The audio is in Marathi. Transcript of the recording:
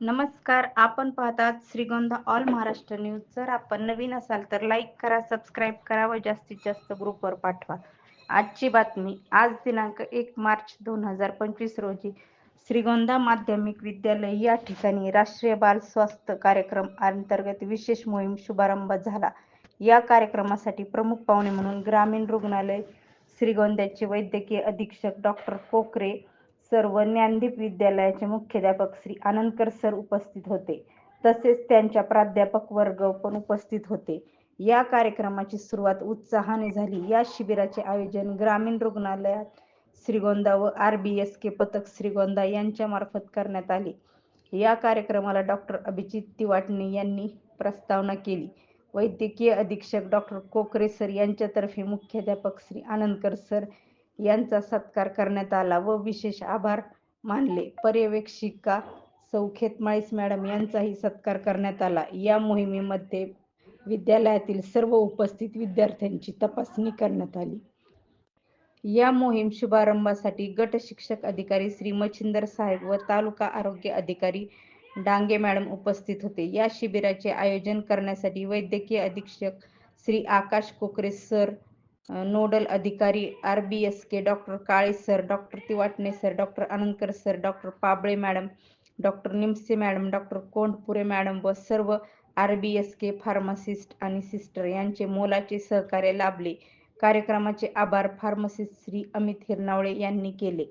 नमस्कार आपण पाहतात श्रीगोंदा ऑल महाराष्ट्र न्यूज. जर आपण नवीन असाल तर लाईक करा सबस्क्राईब करा व जास्तीत जास्त ग्रुपवर पाठवा. आजची बातमी आज दिनांक एक मार्च दोन हजार पंचवीस रोजी श्रीगोंदा माध्यमिक विद्यालय या ठिकाणी राष्ट्रीय बाल स्वास्थ्य कार्यक्रम अंतर्गत विशेष मोहीम शुभारंभ झाला. या कार्यक्रमासाठी प्रमुख पाहुणे म्हणून ग्रामीण रुग्णालय श्रीगोंद्याचे वैद्यकीय अधीक्षक डॉक्टर कोकरे सर्व ज्ञानदीप विद्यालयाचे मुख्याध्यापक श्री आनंदकर सर उपस्थित होते. तसेच त्यांच्या प्राध्यापक वर्ग पण उपस्थित होते. या कार्यक्रमाची सुरुवात उत्साहाने झाली. या शिबिराचे आयोजन ग्रामीण रुग्णालयात श्रीगोंदा व आर बी एस के पथक श्रीगोंदा यांच्या मार्फत करण्यात आले. या कार्यक्रमाला डॉक्टर अभिजित तिवाटणे यांनी प्रस्तावना केली. वैद्यकीय अधीक्षक डॉक्टर कोकरे सर यांच्यातर्फे मुख्याध्यापक श्री आनंदकर सर यांचा सत्कार करण्यात आला व विशेष आभार मानले. पर्यवेक्षिका सौखेत माळीस मॅडम यांचाही सत्कार करण्यात आला. या मोहिमेमध्ये विद्यालयातील सर्व उपस्थित विद्यार्थ्यांची तपासणी करण्यात आली. या मोहीम शुभारंभासाठी गट शिक्षक अधिकारी श्री मच्छिंदर साहेब व तालुका आरोग्य अधिकारी डांगे मॅडम उपस्थित होते. या शिबिराचे आयोजन करण्यासाठी वैद्यकीय अधीक्षक श्री आकाश कोकरे सर नोडल अधिकारी R B S K doctor Kale sir doctor Tiwatne sir doctor Anandkar sir doctor Pabale madam doctor Nimse madam doctor Kondpure madam व सर्व R B S K pharmacist आणि सिस्टर यांचे मोलाचे सहकार्य लाभले. कार्यक्रमाचे आभार फार्मसिस्ट श्री अमित हिरनावळे यांनी केले.